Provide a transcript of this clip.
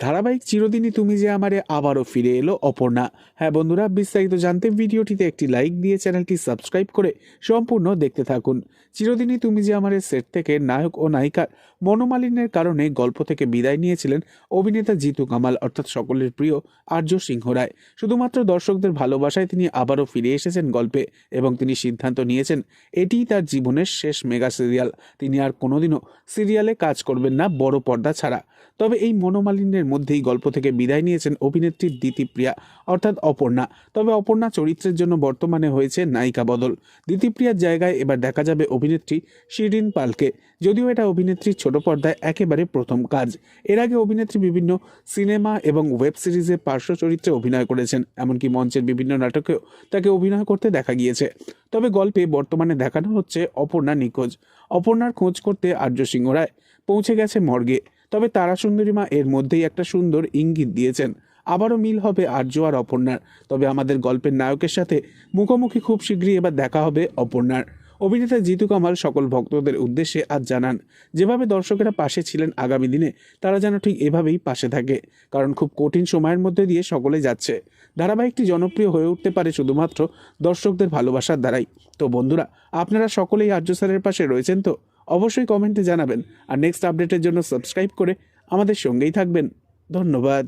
ধারাবাহিক চিরদিনই তুমি যে আমারে আবারও ফিরে এলো, অপর্ণা। হ্যাঁ বন্ধুরা, বিস্তারিত জানতে ভিডিওটিতে একটি লাইক দিয়ে চ্যানেলটি সাবস্ক্রাইব করে সম্পূর্ণ দেখতে থাকুন। চিরদিনই তুমি যে আমারে সেট থেকে নায়ক ও নায়িকার মনোমালিন্যের কারণে গল্প থেকে বিদায় নিয়েছিলেন অভিনেতা জিতু কামাল, অর্থাৎ সকলের প্রিয় আর্য সিংহ রায়। শুধুমাত্র দর্শকদের ভালোবাসায় তিনি আবারও ফিরে এসেছেন গল্পে এবং তিনি সিদ্ধান্ত নিয়েছেন, এটিই তার জীবনের শেষ মেগা সিরিয়াল। তিনি আর কোনোদিনও সিরিয়ালে কাজ করবেন না বড় পর্দা ছাড়া। তবে এই মনোমালিন্যের মধ্যেই গল্প থেকে বিদায় নিয়েছেন অভিনেত্রী দিতিপ্রিয়া অর্থাৎ অপর্ণা। তবে অপর্ণা চরিত্রের জন্য বর্তমানে হয়েছে নায়িকা বদল। দিতিপ্রিয়ার জায়গায় এবার দেখা যাবে অভিনেত্রী শিরিন পালকে। যদিও এটা অভিনেত্রীর ছোট পর্দায় একেবারে প্রথম কাজ। এর আগে অভিনেত্রী বিভিন্ন সিনেমা এবং ওয়েব সিরিজে পার্শ্ব চরিত্রে অভিনয় করেছেন, এমনকি মঞ্চের বিভিন্ন নাটকেও তাকে অভিনয় করতে দেখা গিয়েছে। তবে গল্পে বর্তমানে দেখানো হচ্ছে অপর্ণা নিখোঁজ। অপর্ণার খোঁজ করতে আর্য সিংহ রায়। পৌঁছে গেছে মর্গে। তবে তারা সুন্দরী মা এর মধ্যেই একটা সুন্দর ইঙ্গিত দিয়েছেন। আবারও মিল হবে আর্য আর অপর্ণার। তবে আমাদের গল্পের নায়কের সাথে মুখোমুখি খুব শীঘ্রই এবার দেখা হবে অপর্ণার। অভিনেতা জিতু কামাল সকল ভক্তদের উদ্দেশ্যে আজ জানান, যেভাবে দর্শকেরা পাশে ছিলেন আগামী দিনে, তারা যেন ঠিক এভাবেই পাশে থাকে, কারণ খুব কঠিন সময়ের মধ্যে দিয়ে সকলে যাচ্ছে। ধারাবাহিকটি জনপ্রিয় হয়ে উঠতে পারে শুধুমাত্র দর্শকদের ভালোবাসার দ্বারাই। তো বন্ধুরা, আপনারা সকলেই আর্য স্যারের পাশে রয়েছেন তো? অবশ্যই কমেন্টে জানাবেন। আর নেক্সট আপডেটের জন্য সাবস্ক্রাইব করে আমাদের সঙ্গেই থাকবেন। ধন্যবাদ।